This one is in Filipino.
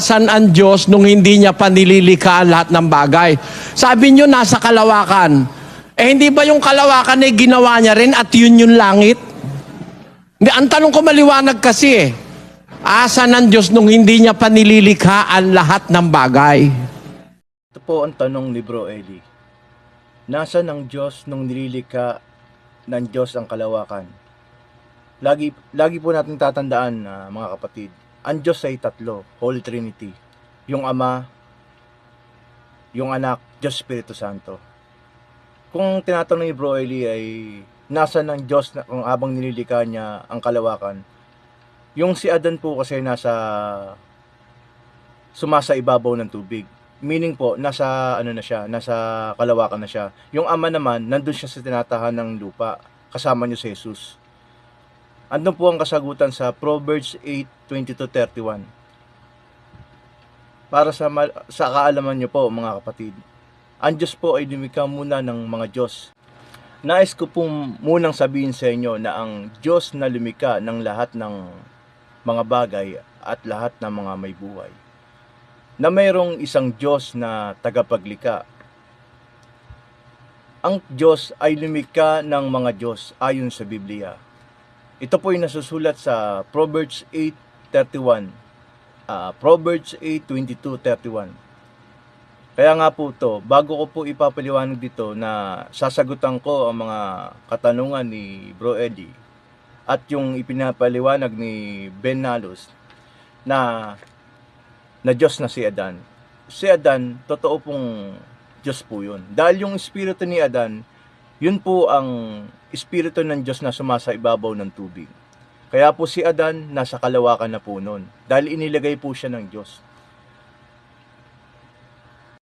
asan ang Diyos nung hindi niya pa nililikha ang lahat ng bagay. Sabi niyo nasa kalawakan. Eh hindi ba yung kalawakan ay ginawa niya rin at yun yung langit? Hindi, ang tanong ko maliwanag kasi eh. Asan ang Diyos nung hindi niya pa nililikha ang lahat ng bagay? Ito po ang tanong ni Bro Eli. Nasaan ang Diyos nung nililika ng Diyos ang kalawakan? Lagi, lagi po natin tatandaan, ah, mga kapatid, ang Diyos ay tatlo, Holy Trinity. Yung Ama, yung Anak, Diyos Espiritu Santo. Kung tinatanong ni Bro Eli ay nasa ng Diyos na, kung habang nililika niya ang kalawakan, yung si Adan po kasi nasa sumasa ibabaw ng tubig. Meaning po, nasa ano na siya, nasa kalawakan na siya. Yung ama naman, nandun siya sa tinatahan ng lupa. Kasama niyo si Jesus. Andun po ang kasagutan sa Proverbs 8:20-31. Para sa sa kaalaman niyo po mga kapatid, ang Diyos po ay lumikha muna ng mga Diyos. Nais ko pong munang sabihin sa inyo na ang Diyos na lumikha ng lahat ng mga bagay at lahat ng mga may buhay na mayroong isang Diyos na tagapaglikha. Ang Diyos ay lumikha ng mga Diyos ayon sa Biblia. Ito po ay nasusulat sa Proverbs 8.31. ah Proverbs 8.22.31. Kaya nga po to, bago ko po ipapaliwanag dito na sasagutan ko ang mga katanungan ni Bro Eddie at yung ipinapaliwanag ni Ben Nalos na na Diyos na si Adan. Si Adan, totoo pong Diyos po yun. Dahil yung espiritu ni Adan, yun po ang espiritu ng Diyos na sumasa ibabaw ng tubig. Kaya po si Adan, nasa kalawakan na po nun. Dahil inilagay po siya ng Diyos.